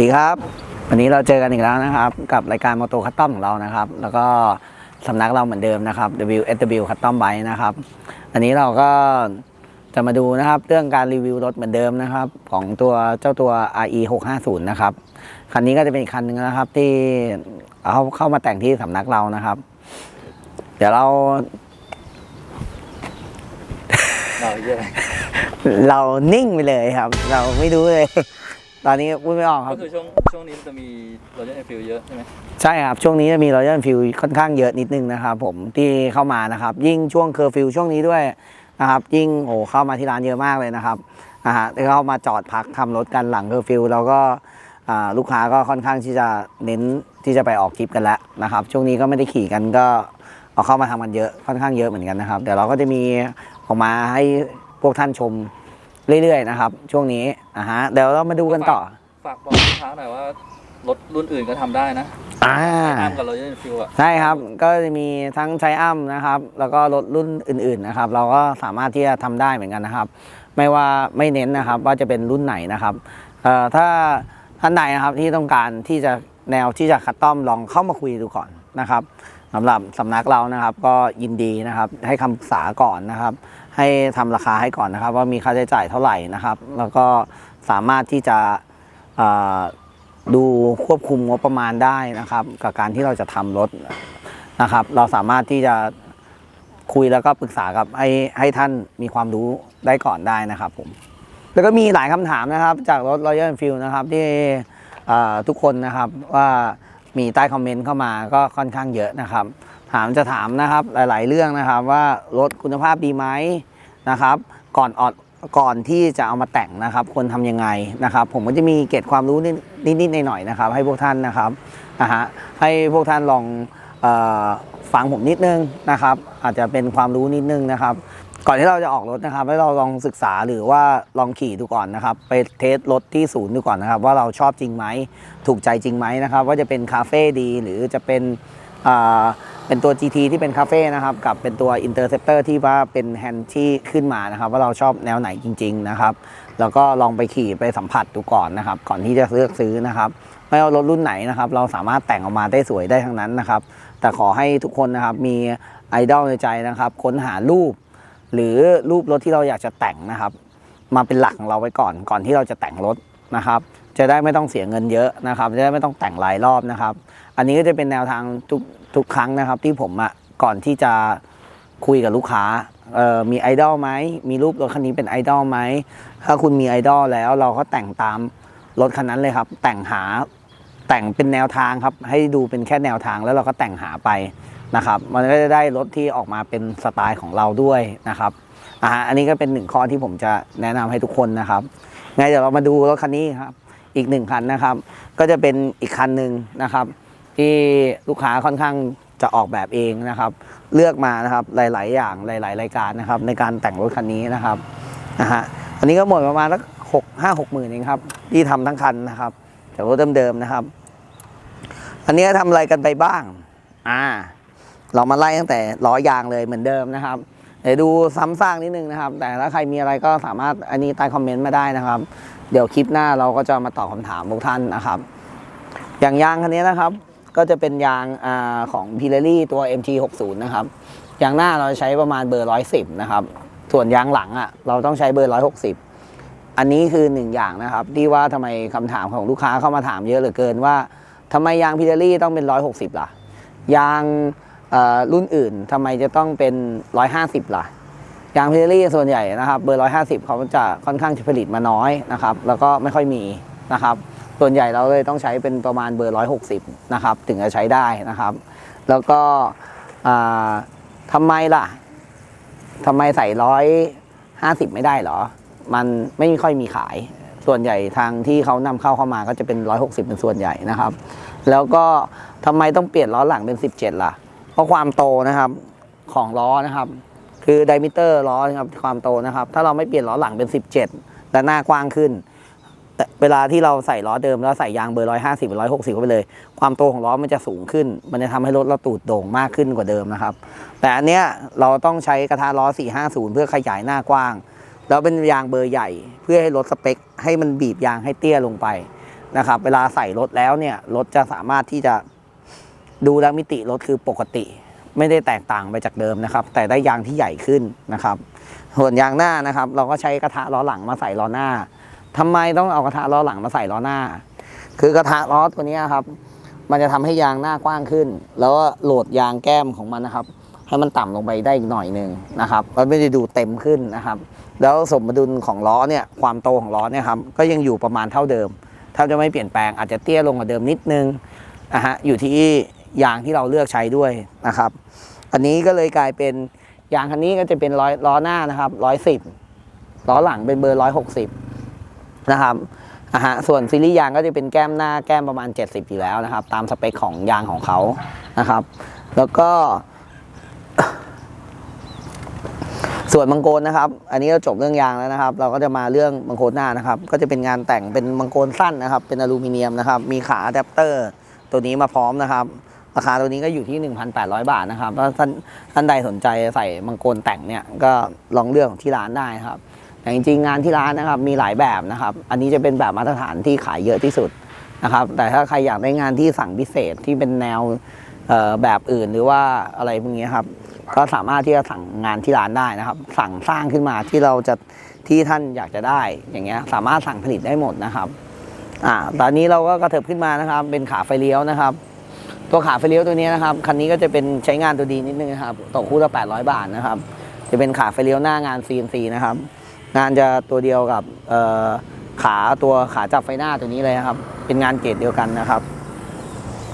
ดีครับ วันนี้เราเจอกันอีกแล้วนะครับ กับรายการมอโตคัตตอมของเรานะครับ แล้วก็สำนักเราเหมือนเดิมนะครับ WSW Custom Bike นะครับ อันนี้เราก็จะมาดูนะครับ เรื่องการรีวิวรถเหมือนเดิมนะครับ ของตัวเจ้าตัว RE 650นะครับคันนี้ก็จะเป็นอีกคันหนึ่งนะครับที่เอาเข้ามาแต่งที่สำนักเรานะครับ เดี๋ยวเราเราเยอะเรานิ่งไปเลยครับ เราไม่รู้เลย ตอนนี้พูดไม่ออกครัก็บ คือช่วงช่วงนี้มันจะมีรถยนต์ฟิลเยอะใช่ไหมใช่ครับ ช่วงนี้จะมีร o ยัลฟิลค่อนข้างเยอะนิดนึงนะครับผมที่เข้ามานะครับ ยิ่งช่วงเคอร์ฟิวช่วงนี้ด้วยนะครับ ยิ่งโอ้เข้ามาที่ร้านเยอะมากเลยนะครับนะฮะที่เข้ามาจอดพักทำรถกันหลังเคอร์ฟิวแล้วก็อ่าลูกค้าก็ค่อนข้างที่จะเน้นที่จะไปออกทริปกันแล้วนะครับ ช่วงนี้ก็ไม่ได้ขี่กันก็เอาเข้ามาทำกันเยอะค่อนข้างเยอะเหมือนกันนะครับเดี๋ยวเราก็จะมีออกมาให้พวกท่านชม เรื่อยๆนะครับ ช่วงนี้อ่าฮะเดี๋ยวเรามาดูกันต่อ ฝากบอกลูกค้าหน่อยว่ารถรุ่นอื่นก็ทำได้นะอ่าตามกับรถยนต์ฟิลอะใช่ครับ ก็จะมีทั้งไชอ้ำนะครับ แล้วก็รถรุ่นอื่นๆนะครับ เราก็สามารถที่จะทำได้เหมือนกันนะครับ ไม่ว่าไม่เน้นนะครับว่าจะเป็นรุ่นไหนนะครับเอ่อถ้าท่านใดนะครับที่ต้องการที่จะแนวที่จะคัดต้อมลองเข้ามาคุยดูก่อนนะครับ สำหรับสำนักเรานะครับ ก็ยินดีนะครับ ให้คำปรึกษาก่อนนะครับ ให้ทำราคาให้ก่อนนะครับ ว่ามีค่าใช้จ่ายเท่าไหร่นะครับ แล้วก็สามารถที่จะเอ่อดูควบคุมงบประมาณได้นะครับ กับการที่เราจะทำรถนะครับ เราสามารถที่จะคุยแล้วก็ปรึกษากับให้ให้ท่านมีความรู้ได้ก่อนได้นะครับผม แล้วก็มีหลายคำถามนะครับจากรถ Royal Enfield นะครับที่เอ่อทุกคนนะครับว่า มีใต้คอมเมนต์เข้ามาก็ค่อนข้างเยอะนะครับ ถามจะถามนะครับหลาย ๆ เรื่องนะครับว่ารถคุณภาพดีไหมนะครับ ก่อนออดก่อนที่จะเอามาแต่งนะครับควรทำยังไงนะครับ ผมก็จะมีเกร็ดความรู้นิดๆหน่อยๆนะครับ ให้พวกท่านนะครับนะฮะให้พวกท่านลองฟังผมนิดนึงนะครับ อาจจะเป็นความรู้นิดนึงนะครับ ก่อนที่เราจะออกรถนะครับให้เราลองศึกษาหรือว่าลองขี่ดูก่อนนะครับ ไปเทสรถที่ศูนย์ดูก่อนนะครับ ว่าเราชอบจริงไหมถูกใจจริงไหมนะครับ ว่าจะเป็นคาเฟ่ดีหรือจะเป็นอ่าเป็นตัว GT ที่เป็นคาเฟ่นะครับ กับเป็นตัว Interceptor ที่ว่าเป็นแฮนด์ที่ขึ้นมานะครับ ว่าเราชอบแนวไหนจริง ๆนะครับ แล้วก็ลองไปขี่ไปสัมผัสดูก่อนนะครับ ก่อนที่จะเลือกซื้อนะครับ ไม่ว่ารถรุ่นไหนนะครับ เราสามารถแต่งออกมาได้สวยได้ทั้งนั้นนะครับ แต่ขอให้ทุกคนนะครับมีไอดอลในใจนะครับ ค้นหารูป หรือรูปรถที่เราอยากจะแต่งนะครับ มาเป็นหลักของเราไว้ก่อน ก่อนที่เราจะแต่งรถนะครับ จะได้ไม่ต้องเสียเงินเยอะนะครับ จะได้ไม่ต้องแต่งหลายรอบนะครับ อันนี้ก็จะเป็นแนวทางทุกทุกครั้งนะครับ ที่ผมอะก่อนที่จะคุยกับลูกค้าเอ่อมีไอดอลไหมมีรูปรถคันนี้เป็นไอดอลไหมถ้าคุณมีไอดอลแล้วเราก็แต่งตามรถคันนั้นเลยครับ แต่งหาแต่งเป็นแนวทางครับ ให้ดูเป็นแค่แนวทางแล้วเราก็แต่งหาไป นะครับ มันก็จะได้รถที่ออกมาเป็นสไตล์ของเราด้วยนะครับอ่าอันนี้ก็เป็นหนึ่งข้อที่ผมจะแนะนำให้ทุกคนนะครับไงเดี๋ยวเรามาดูรถคันนี้ครับ อีกหนึ่งคันนะครับ ก็จะเป็นอีกคันหนึ่งนะครับ ที่ลูกค้าค่อนข้างจะออกแบบเองนะครับ เลือกมานะครับหลาย ๆ อย่างหลาย ๆ รายการนะครับ ในการแต่งรถคันนี้นะครับนะฮะอันนี้ก็หมดประมาณสักหกห้าหกหมื่นเองครับ ที่ทำทั้งคันนะครับแต่รถเดิมๆนะครับ อันนี้ทำอะไรกันไปบ้าง อ่า เรามาไล่ตั้งแต่ล้อยางเลยเหมือนเดิมนะครับเดี๋ยวดูซ้ำซากนิดนึงนะครับ แต่ถ้าใครมีอะไรก็สามารถอันนี้ใต้คอมเมนต์มาได้นะครับ เดี๋ยวคลิปหน้าเราก็จะมาตอบคำถามพวกท่านนะครับ อย่างยางคันนี้นะครับ ก็จะเป็นยางอาของ p i r e l l i ตัว MT60 นะครับยางหน้าเราใช้ประมาณเบอร์ 110 นะครับ ส่วนยางหลังอะเราต้องใช้เบอร์ 160 อันนี้คือหนึ่งอย่างนะครับ ที่ว่าทำไมคำถามของลูกค้าเข้ามาถามเยอะเหลือเกินว่าทำไมยาง p i r e l l i ต้องเป็น 160 ล่ะ ยาง รุ่นอื่นทำไมจะต้องเป็น 150 ล่ะ ยางพิเรลี่ส่วนใหญ่นะครับ เบอร์ 150 เขาจะค่อนข้างจะผลิตมาน้อยนะครับ แล้วก็ไม่ค่อยมีนะครับ ส่วนใหญ่เราเลยต้องใช้เป็นประมาณเบอร์ 160 นะครับ ถึงจะใช้ได้นะครับ แล้วก็อ่าทำไมล่ะทำไมใส่ 150 ไม่ได้หรอ มันไม่ค่อยมีขายส่วนใหญ่ทางที่เขานำเข้าเข้ามาก็จะเป็น 160 เป็นส่วนใหญ่นะครับ แล้วก็ทำไมต้องเปลี่ยนล้อหลังเป็น 17 ล่ะ เพราะความโตนะครับของล้อนะครับ คือไดมิเตอร์ล้อนะครับความโตนะครับ ถ้าเราไม่เปลี่ยนล้อหลังเป็น 17 และหน้ากว้างขึ้น แต่เวลาที่เราใส่ล้อเดิมแล้วใส่ยางเบอร์150หรือ160เข้าไปเลย ความโตของล้อมันจะสูงขึ้น มันจะทำให้รถเราตูดโด่งมากขึ้นกว่าเดิมนะครับ แต่อันเนี้ยเราต้องใช้กระทะล้อ450เพื่อขยายหน้ากว้าง แล้วเป็นยางเบอร์ใหญ่เพื่อให้ลดสเปค ให้มันบีบยางให้เตี้ยลงไปนะครับ เวลาใส่รถแล้วเนี่ยรถจะสามารถที่จะ ดูแล้วมิติรถคือปกติ ไม่ได้แตกต่างไปจากเดิมนะครับ แต่ได้ยางที่ใหญ่ขึ้นนะครับส่วนยางหน้านะครับ เราก็ใช้กระทะล้อหลังมาใส่ล้อหน้าทำไมต้องเอากระทะล้อหลังมาใส่ล้อหน้า คือกระทะล้อตัวนี้ครับ มันจะทำให้ยางหน้ากว้างขึ้น แล้วก็โหลดยางแก้มของมันนะครับ ให้มันต่ำลงไปได้อีกหน่อยหนึ่งนะครับมันไม่ได้ดูเต็มขึ้นนะครับ แล้วสมดุลของล้อเนี่ยความโตของล้อเนี่ยครับก็ยังอยู่ประมาณเท่าเดิมถ้าจะไม่เปลี่ยนแปลงอาจจะเตี้ยลงกว่าเดิมนิดนึงนะฮะอยู่ที่ ยางที่เราเลือกใช้ด้วยนะครับ อันนี้ก็เลยกลายเป็นยางคันนี้ก็จะเป็นร้อยล้อหน้านะครับร้อยสิบล้อหลังเป็นเบอร์ร้อยหกสิบนะครับอะฮะส่วนซีรีส์ยางก็จะเป็นแก้มหน้าแก้มประมาณ 70 อยู่แล้วนะครับ ตามสเปคของยางของเขานะครับ แล้วก็ ส่วนมังโกรนะครับ อันนี้เราจบเรื่องยางแล้วนะครับ เราก็จะมาเรื่องมังโกรหน้านะครับ ก็จะเป็นงานแต่งเป็นมังโกรสั้นนะครับ เป็นอลูมิเนียมนะครับ มีขาอะแดปเตอร์ ตัวนี้มาพร้อมนะครับ ราคาตัวนี้ก็อยู่ที่ 1,800 บาทนะครับถ้าท่านท่านใดสนใจใส่มังกรแต่งเนี่ยก็ลองเลือกที่ร้านได้ครับแต่จริงๆงานที่ร้านนะครับมีหลายแบบนะครับ อันนี้จะเป็นแบบมาตรฐานที่ขายเยอะที่สุดนะครับ แต่ถ้าใครอยากได้งานที่สั่งพิเศษที่เป็นแนวแบบอื่นหรือว่าอะไรพวกนี้ครับ ก็สามารถที่จะสั่งงานที่ร้านได้นะครับ สั่งสร้างขึ้นมาที่เราจะที่ท่านอยากจะได้อย่างเงี้ยสามารถสั่งผลิตได้หมดนะครับอ่าตอนนี้เราก็กระเถิบขึ้นมานะครับ เป็นขาไฟเลี้ยวนะครับ ตัวขาไฟเลี้ยวตัวนี้นะครับคันนี้ก็จะเป็นใช้งานตัวดีนิดนึงนะครับตกคู่ละ800 บาทนะครับ จะเป็นขาไฟเลี้ยวหน้างาน CNC นะครับ งานจะตัวเดียวกับขาตัวขาจับไฟหน้าตัวนี้เลยครับ เป็นงานเกรดเดียวกันนะครับ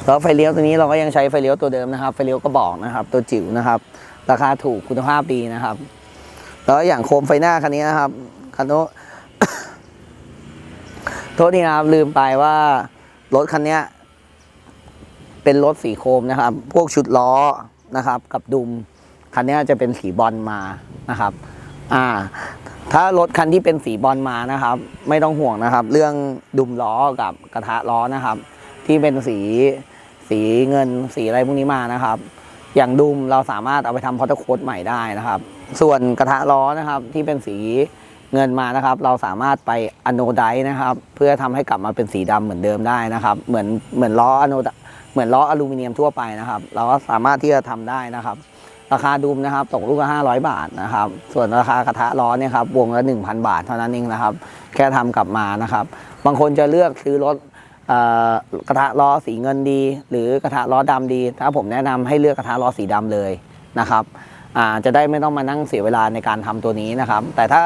แล้วไฟเลี้ยวตัวนี้เราก็ยังใช้ไฟเลี้ยวตัวเดิมนะครับ ไฟเลี้ยวกระบอกนะครับ ตัวจิ๋วนะครับ ราคาถูกคุณภาพดีนะครับ แล้วอย่างโคมไฟหน้าคันนี้นะครับคันโนโทษทีนะครับลืมไปว่ารถคันเนี้ย เป็นรถสีโคมนะครับ พวกชุดล้อนะครับ กับดุมคันนี้จะเป็นสีบอลมานะครับอ่าถ้ารถคันที่เป็นสีบอลมานะครับ ไม่ต้องห่วงนะครับ เรื่องดุมล้อกับกระทะล้อนะครับ ที่เป็นสีสีเงินสีอะไรพวกนี้มานะครับ อย่างดุมเราสามารถเอาไปทำพอตโคดใหม่ได้นะครับ ส่วนกระทะล้อนะครับที่เป็นสีเงินมานะครับ เราสามารถไปอโนไดนะครับ เพื่อทำให้กลับมาเป็นสีดำเหมือนเดิมได้นะครับ เหมือนเหมือนล้ออโนด เหมือนล้ออลูมิเนียมทั่วไปนะครับ เราก็สามารถที่จะทำได้นะครับ ราคาดุมนะครับตกลูกละ500 บาทนะครับ ส่วนราคากระทะล้อเนี่ยครับวงละ1,000 บาทเท่านั้นเองนะครับ แค่ทำกลับมานะครับ บางคนจะเลือกซื้อรถกระทะล้อสีเงินดี หรือกระทะล้อดำดี ถ้าผมแนะนำให้เลือกกระทะล้อสีดำเลยนะครับจะได้ไม่ต้องมานั่งเสียเวลาในการทำตัวนี้นะครับ แต่ถ้า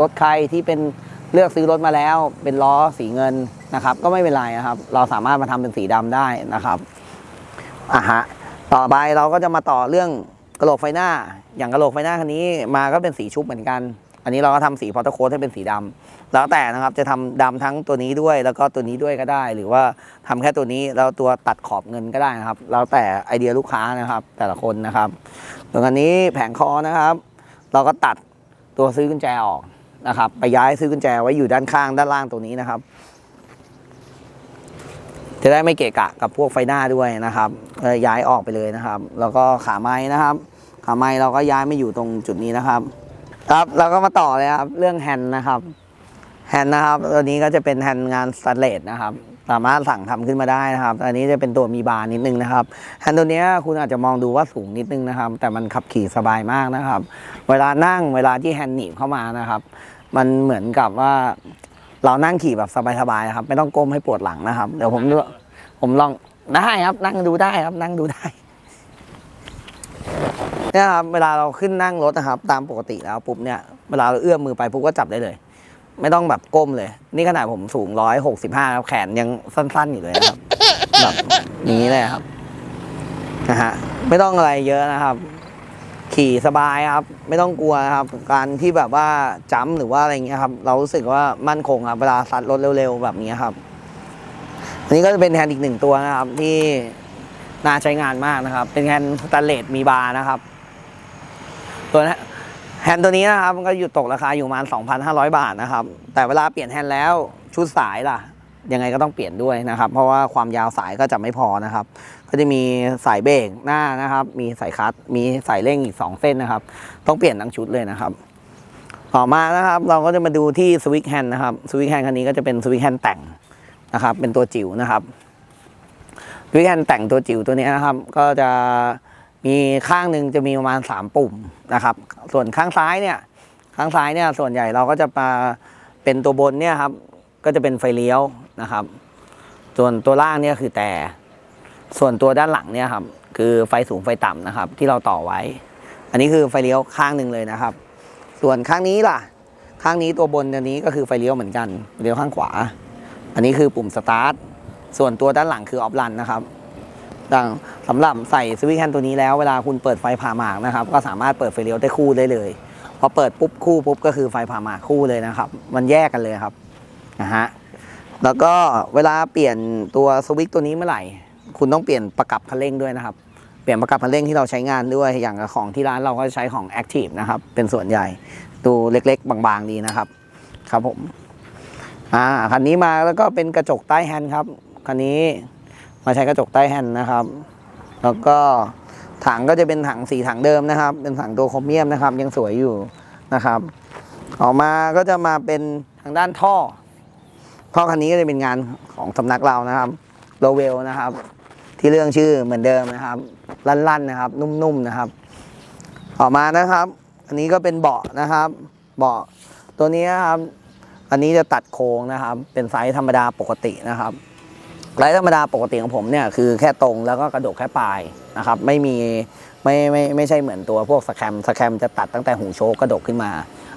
รถใครที่เป็นเลือกซื้อรถมาแล้ว เป็นล้อสีเงิน นะครับ ก็ไม่เป็นไรนะครับ เราสามารถมาทำเป็นสีดำได้นะครับอะฮะต่อไปเราก็จะมาต่อเรื่องกระโหลกไฟหน้า อย่างกระโหลกไฟหน้าคันนี้มาก็เป็นสีชุบเหมือนกัน อันนี้เราก็ทำสีพอตโค้ดให้เป็นสีดำแล้วแต่นะครับจะทำดำทั้งตัวนี้ด้วย แล้วก็ตัวนี้ด้วยก็ได้ หรือว่าทำแค่ตัวนี้แล้วตัวตัดขอบเงินก็ได้นะครับ แล้วแต่ไอเดียลูกค้านะครับ แต่ละคนนะครับส่วนอันนี้แผงคอนะครับ เราก็ตัดตัวซื้อกุญแจออกนะครับ ไปย้ายซื้อกุญแจไว้อยู่ด้านข้างด้านล่างตัวนี้นะครับ จะได้ไม่เกะกะกับพวกไฟหน้าด้วยนะครับย้ายออกไปเลยนะครับ แล้วก็ขาไม้นะครับ ขาไม้เราก็ย้ายไมาอยู่ตรงจุดนี้นะครับ ครับเราก็มาต่อเลยครับเรื่องแฮนด์นะครับแฮนด์นะครับตัวนี้ก็จะเป็นแฮนด์งานสแตนเลสนะครับสามารถสั่งทำขึ้นมาได้นะครับ อันนี้จะเป็นตัวมีบาร์นิดนึงนะครับแฮนด์ตัวเนี้ยคุณอาจจะมองดูว่าสูงนิดนึงนะครับ แต่มันขับขี่สบายมากนะครับ เวลานั่งเวลาที่แฮนด์หนีบเข้ามานะครับ มันเหมือนกับว่า เรานั่งขี่แบบสบายๆนะครับ ไม่ต้องก้มให้ปวดหลังนะครับ เดี๋ยวผมดูผมลองได้ครับ นั่งดูได้ครับ นั่งดูได้เนี่ยครับเวลาเราขึ้นนั่งรถนะครับ ตามปกติแล้วปุ๊บเนี่ยเวลาเราเอื้อมมือไปปุ๊บก็จับได้เลย ไม่ต้องแบบก้มเลย นี่ขนาดผมสูงร้อยหกสิบห้าครับแขนยังสั้นๆอยู่เลยครับแบบนี้เลยครับนะฮะไม่ต้องอะไรเยอะนะครับ ขี่สบายครับ ไม่ต้องกลัวครับ การที่แบบว่าจัมหรือว่าอะไรเงี้ยครับ เรารู้สึกว่ามั่นคงครับเวลาซัดรถเร็วๆ แบบนี้ครับอันนี้ก็จะเป็นแฮนด์อีกหนึ่งตัวนะครับ ที่น่าใช้งานมากนะครับ เป็นแฮนด์สแตนเลสมีบาร์นะครับ ตัวนี้แฮนด์ตัวนี้นะครับมันก็อยู่ตกราคาอยู่ประมาณ 2,500 บาทนะครับ แต่เวลาเปลี่ยนแฮนด์แล้วชุดสายล่ะ ยังไงก็ต้องเปลี่ยนด้วยนะครับ เพราะว่าความยาวสายก็จะไม่พอนะครับ ก็จะมีสายเบรกหน้านะครับ มีสายคลัตช์มีสายเร่งอีก 2 เส้นนะครับ ต้องเปลี่ยนทั้งชุดเลยนะครับ ต่อมานะครับเราก็จะมาดูที่สวิตช์แฮนด์นะครับสวิตช์แฮนด์คันนี้ก็จะเป็นสวิตช์แฮนด์แต่งนะครับ เป็นตัวจิ๋วนะครับสวิธีการแต่งตัวจิ๋วตัวนี้นะครับ ก็จะมีข้างหนึ่งจะมีประมาณสามปุ่มนะครับ ส่วนข้างซ้ายเนี่ยข้างซ้ายเนี่ยส่วนใหญ่เราก็จะมาเป็นตัวบนเนี่ยครับก็จะเป็นไฟเลี้ยว นะครับ ส่วนตัวล่างเนี่ยคือแต่ ส่วนตัวด้านหลังเนี่ยครับ คือไฟสูงไฟต่ำนะครับ ที่เราต่อไว้ อันนี้คือไฟเลี้ยวข้างหนึ่งเลยนะครับ ส่วนข้างนี้ล่ะ ข้างนี้ตัวบนอันนี้ก็คือไฟเลี้ยวเหมือนกันเลี้ยวข้างขวา อันนี้คือปุ่มสตาร์ทส่วนตัวด้านหลังคือออฟรันนะครับดังสำหรับใส่สวิตช์แฮนด์ตัวนี้แล้วเวลาคุณเปิดไฟผ่าหมากนะครับ ก็สามารถเปิดไฟเลี้ยวได้คู่ได้เลยพอเปิดปุ๊บคู่ปุ๊บก็คือไฟผ่าหมากคู่เลยนะครับ มันแยกกันเลยครับนะฮะ แล้วก็เวลาเปลี่ยนตัวสวิตช์ตัวนี้เมื่อไหร่ คุณต้องเปลี่ยนประกับคันเร่งด้วยนะครับ เปลี่ยนประกับคันเร่งที่เราใช้งานด้วยอย่างของที่ร้านเราก็ใช้ของ Active นะครับ เป็นส่วนใหญ่ดูเล็กๆ บางๆดีนะครับ ครับผมอ่าคันนี้มาแล้วก็เป็นกระจกใต้แฮนด์ครับคันนี้มาใช้กระจกใต้แฮนด์นะครับ แล้วก็ถังก็จะเป็นถังสีถังเดิมนะครับ เป็นถังตัวโครเมียมนะครับ ยังสวยอยู่นะครับ ออกมาก็จะมาเป็นทางด้านท่อ ท่อคันนี้ก็จะเป็นงานของสำนักเรานะครับโลเวลนะครับ ที่เรื่องชื่อเหมือนเดิมนะครับ ลั่นๆนะครับ นุ่มๆนะครับ ออกมานะครับ อันนี้ก็เป็นเบาะนะครับ เบาะตัวนี้นะครับ อันนี้จะตัดโค้งนะครับ เป็นไซส์ธรรมดาปกตินะครับไซส์ธรรมดาปกติของผมเนี่ยคือแค่ตรงแล้วก็กระดกแค่ปลายนะครับ ไม่มีไม่ไม่ไม่ใช่เหมือนตัวพวกสแคมสแคมจะตัดตั้งแต่หูโชกกระดกขึ้นมา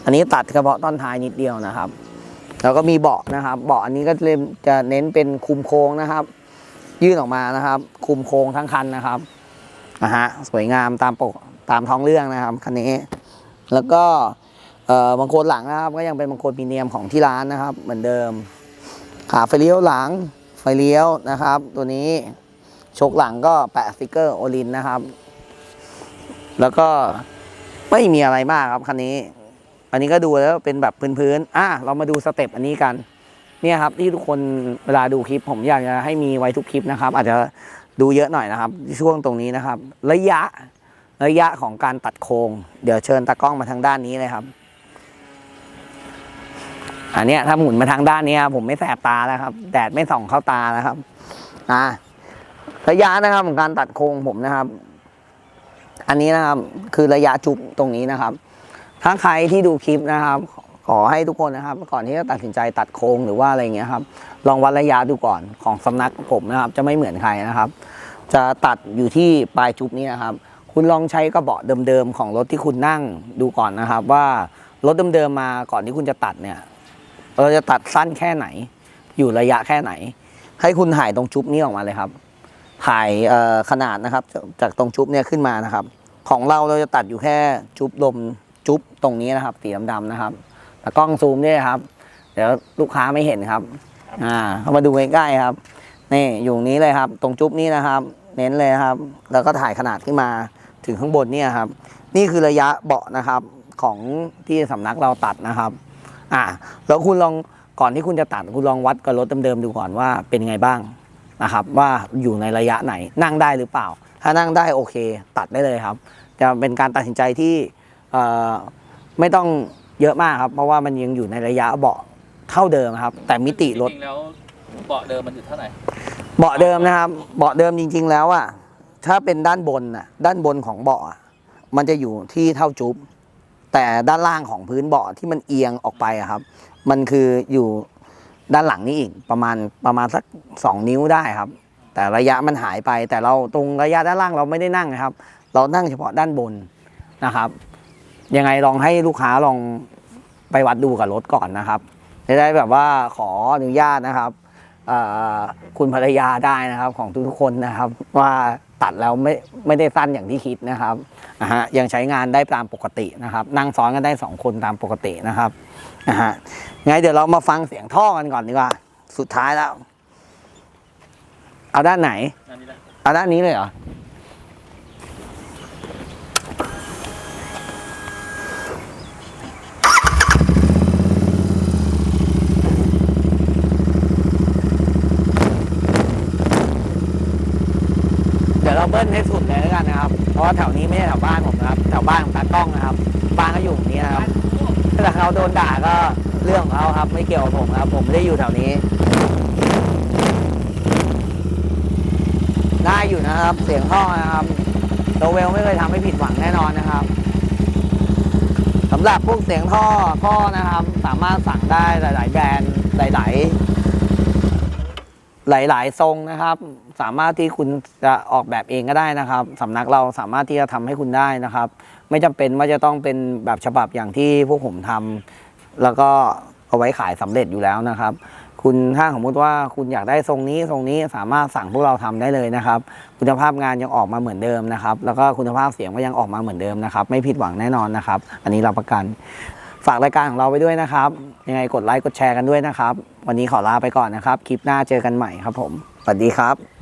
อันนี้ตัดเฉพาะต้นท้ายนิดเดียวนะครับ แล้วก็มีเบาะนะครับ เบาะอันนี้ก็จะเน้นเป็นคุมโค้งนะครับ ยื่นออกมานะครับ คุมโค้งทั้งคันนะครับนะฮะสวยงามตามปกตามท้องเรื่องนะครับคันนี้ แล้วก็เอ่อบางโคนหลังนะครับ ก็ยังเป็นบางโคนพรีเนียมของที่ร้านนะครับ เหมือนเดิม ขาไฟเลี้ยวหลังไฟเลี้ยวนะครับ ตัวนี้ชกหลังก็แปะสติกเกอร์โอลินนะครับ แล้วก็ไม่มีอะไรมากครับคันนี้ อันนี้ก็ดูแล้วเป็นแบบพื้นๆอะเรามาดูสเต็ปอันนี้กัน เนี่ยครับที่ทุกคนเวลาดูคลิป ผมอยากจะให้มีไว้ทุกคลิปนะครับ อาจจะดูเยอะหน่อยนะครับ ช่วงตรงนี้นะครับ ระยะระยะของการตัดโครงเดี๋ยวเชิญตากล้องมาทางด้านนี้เลยครับ อันเนี้ยถ้าหมุนมาทางด้านนี้ผมไม่แสบตาแล้วครับ แดดไม่ส่องเข้าตานะครับ อ่าระยะนะครับของการตัดโครงผมนะครับ อันนี้นะครับคือระยะจุบตรงนี้นะครับ ถ้าใครที่ดูคลิปนะครับ ขอให้ทุกคนนะครับ ก่อนที่จะตัดสินใจตัดโครงหรือว่าอะไรเงี้ยครับ ลองวัดระยะดูก่อนของสำนักผมนะครับ จะไม่เหมือนใครนะครับ จะตัดอยู่ที่ปลายจุบนี้นะครับ คุณลองใช้กระเบาะเดิมๆของรถที่คุณนั่งดูก่อนนะครับ ว่ารถเดิมๆมาก่อนที่คุณจะตัดเนี่ย เราจะตัดสั้นแค่ไหน อยู่ระยะแค่ไหน ให้คุณถ่ายตรงจุบนี้ออกมาเลยครับถ่ายขนาดนะครับ จากจากตรงจุบเนี่ยขึ้นมานะครับ ของเราเราจะตัดอยู่แค่จุบลม จุ๊บตรงนี้นะครับสีดำๆนะครับแต่กล้องซูมเนี่ยครับ เดี๋ยวลูกค้าไม่เห็นครับ อ่าเข้ามาดูใกล้ๆครับนี่อยู่นี้เลยครับ ตรงจุ๊บนี้นะครับ เน้นเลยครับ แล้วก็ถ่ายขนาดขึ้นมาถึงข้างบนเนี่ยครับ นี่คือระยะเบาะนะครับของที่สำนักเราตัดนะครับ อ่าแล้วคุณลองก่อนที่คุณจะตัดคุณลองวัดกับรถเดิมๆดูก่อนว่าเป็นไงบ้างนะครับ ว่าอยู่ในระยะไหนนั่งได้หรือเปล่า ถ้านั่งได้โอเค ตัดได้เลยครับ จะเป็นการตัดสินใจที่ ไม่ต้องเยอะมากครับ เพราะว่ามันยังอยู่ในระยะเบาะเท่าเดิมครับ แต่มิติรถจริงๆแล้วเบาะเดิมมันอยู่เท่าไหร่เบาะเดิมนะครับ เบาะเดิมจริง ๆ แล้วอะถ้าเป็นด้านบนน่ะด้านบนของเบาะอะมันจะอยู่ที่เท่าจุ๊บแต่ด้านล่างของพื้นเบาะที่มันเอียงออกไปอะครับ มันคืออยู่ด้านหลังนี่อีกประมาณประมาณสักสองนิ้วได้ครับ แต่ระยะมันหายไปแต่เราตรงระยะด้านล่างเราไม่ได้นั่งนะครับ เรานั่งเฉพาะด้านบนนะครับ ยังไงลองให้ลูกค้าลองไปวัดดูกับรถก่อนนะครับจะได้แบบว่าขออนุญาตนะครับเอ่อคุณภรรยาได้นะครับของทุกๆคนนะครับ ว่าตัดแล้วไม่ไม่ได้สั้นอย่างที่คิดนะครับนะฮะยังใช้งานได้ตามปกตินะครับ นั่งซ้อนกันได้สองคนตามปกตินะครับนะฮะงั้นเดี๋ยวเรามาฟังเสียงท่อกันก่อนดีกว่า สุดท้ายแล้ว เอาด้านไหนอันนี้แหละเอาด้านนี้เลยเหรอ ยวเราเบิ้ลให้สุดเลยแล้วกันนะครับ เพราะว่าแถวนี้ไม่ใช่แถวบ้านผมนะครับ แถวบ้านของตากล้องนะครับ บ้านก็อยู่ตรงนี้นะครับ ถ้าเขาโดนด่าก็เรื่องของเขาครับ ไม่เกี่ยวกับผมครับ ผมไม่ได้อยู่แถวนี้ ได้อยู่นะครับ เสียงท่อนะครับโตเวลไม่เคยทำให้ผิดหวังแน่นอนนะครับสำหรับพวกเสียงท่อท่อนะครับ สามารถสั่งได้หลาย ๆ แบรนด์หลาย ๆ หลาย ๆ ทรงนะครับ สามารถที่คุณจะออกแบบเองก็ได้นะครับสำนักเราสามารถที่จะทำให้คุณได้นะครับ ไม่จำเป็นว่าจะต้องเป็นแบบฉบับอย่างที่พวกผมทำแล้วก็เอาไว้ขายสำเร็จอยู่แล้วนะครับ คุณถ้าสมมติว่าคุณอยากได้ทรงนี้ทรงนี้สามารถสั่งพวกเราทำได้เลยนะครับ คุณภาพงานยังออกมาเหมือนเดิมนะครับ แล้วก็คุณภาพเสียงก็ยังออกมาเหมือนเดิมนะครับ ไม่ผิดหวังแน่นอนนะครับ อันนี้รับประกันฝากรายการของเราไว้ด้วยนะครับ ยังไงกดไลค์กดแชร์กันด้วยนะครับ วันนี้ขอลาไปก่อนนะครับ คลิปหน้าเจอกันใหม่ครับผม สวัสดีครับ